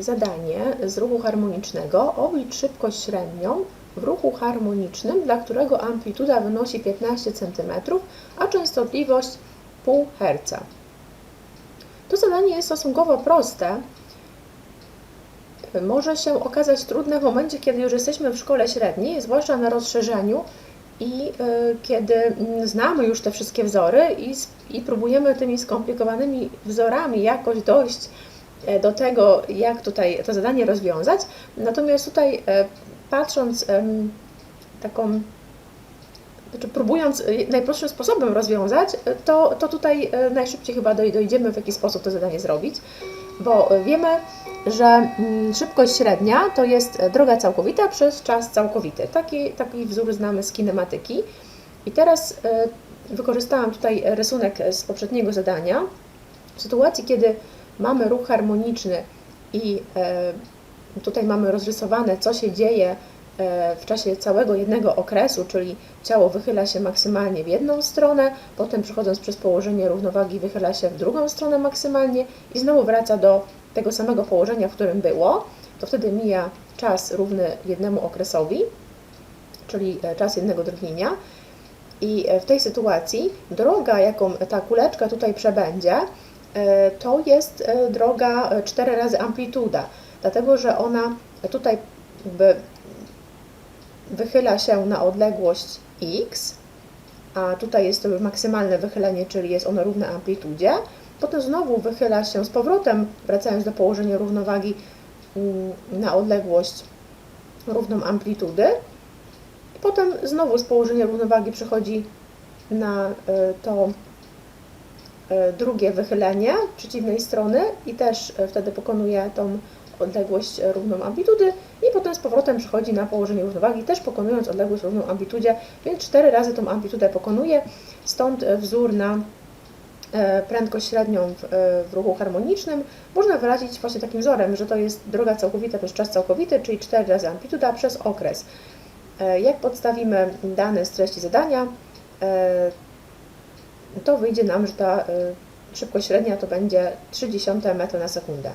zadanie z ruchu harmonicznego. Oblicz szybkość średnią w ruchu harmonicznym, dla którego amplituda wynosi 15 cm, a częstotliwość 0,5 Hz. To zadanie jest stosunkowo proste. Może się okazać trudne w momencie, kiedy już jesteśmy w szkole średniej, zwłaszcza na rozszerzeniu i y, kiedy mm, znamy już te wszystkie wzory i, i próbujemy tymi skomplikowanymi wzorami jakoś dojść do tego, jak tutaj to zadanie rozwiązać. Natomiast tutaj e, patrząc taką, znaczy próbując e, najprostszym sposobem rozwiązać, e, to, to tutaj e, najszybciej chyba doj- dojdziemy, w jaki sposób to zadanie zrobić, bo e, wiemy, że mm, szybkość średnia to jest e, droga całkowita przez czas całkowity. Taki, taki wzór znamy z kinematyki. I teraz e, wykorzystałam tutaj rysunek z poprzedniego zadania. W sytuacji, kiedy mamy ruch harmoniczny i e, tutaj mamy rozrysowane, co się dzieje e, w czasie całego jednego okresu, czyli ciało wychyla się maksymalnie w jedną stronę, potem przechodząc przez położenie równowagi wychyla się w drugą stronę maksymalnie i znowu wraca do tego samego położenia, w którym było, to wtedy mija czas równy jednemu okresowi, czyli e, czas jednego drgnienia. I w tej sytuacji droga, jaką ta kuleczka tutaj przebędzie, to jest e, droga e, 4 razy amplituda, dlatego że ona tutaj wychyla się na odległość x, a tutaj jest to maksymalne wychylenie, czyli jest ono równe amplitudzie. Potem znowu wychyla się z powrotem, wracając do położenia równowagi na odległość równą amplitudy. Potem znowu z położenia równowagi przechodzi na to drugie wychylenie przeciwnej strony i też y, wtedy pokonuje tą odległość y, równą amplitudy i potem z powrotem przechodzi na położenie równowagi, też pokonując odległość równą amplitudzie, więc cztery razy tą amplitudę pokonuje, stąd wzór na e, prędkość średnią w, e, ruchu harmonicznym można wyrazić właśnie takim wzorem, że to jest droga całkowita przez czas całkowity, czyli 4 razy amplituda przez okres. E, Jak podstawimy dane z treści zadania, e, to wyjdzie nam, że ta e, szybkość średnia to będzie 0,3 metra na sekundę.